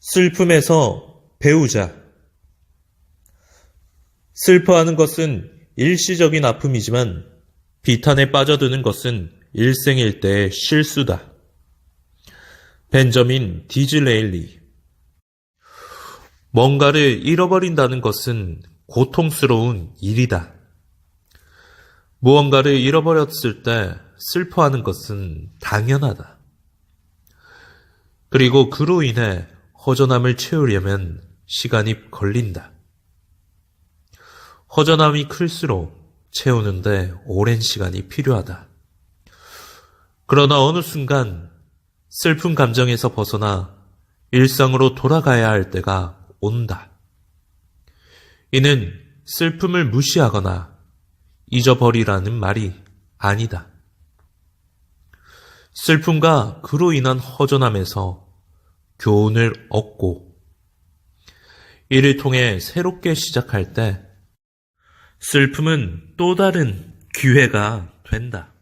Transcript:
슬픔에서 배우자. 슬퍼하는 것은 일시적인 아픔이지만 비탄에 빠져드는 것은 일생일대의 실수다. 벤저민 디즈레일리. 뭔가를 잃어버린다는 것은 고통스러운 일이다. 무언가를 잃어버렸을 때 슬퍼하는 것은 당연하다. 그리고 그로 인해 허전함을 채우려면 시간이 걸린다. 허전함이 클수록 채우는데 오랜 시간이 필요하다. 그러나 어느 순간 슬픈 감정에서 벗어나 일상으로 돌아가야 할 때가 온다. 이는 슬픔을 무시하거나 잊어버리라는 말이 아니다. 슬픔과 그로 인한 허전함에서 교훈을 얻고 이를 통해 새롭게 시작할 때 슬픔은 또 다른 기회가 된다.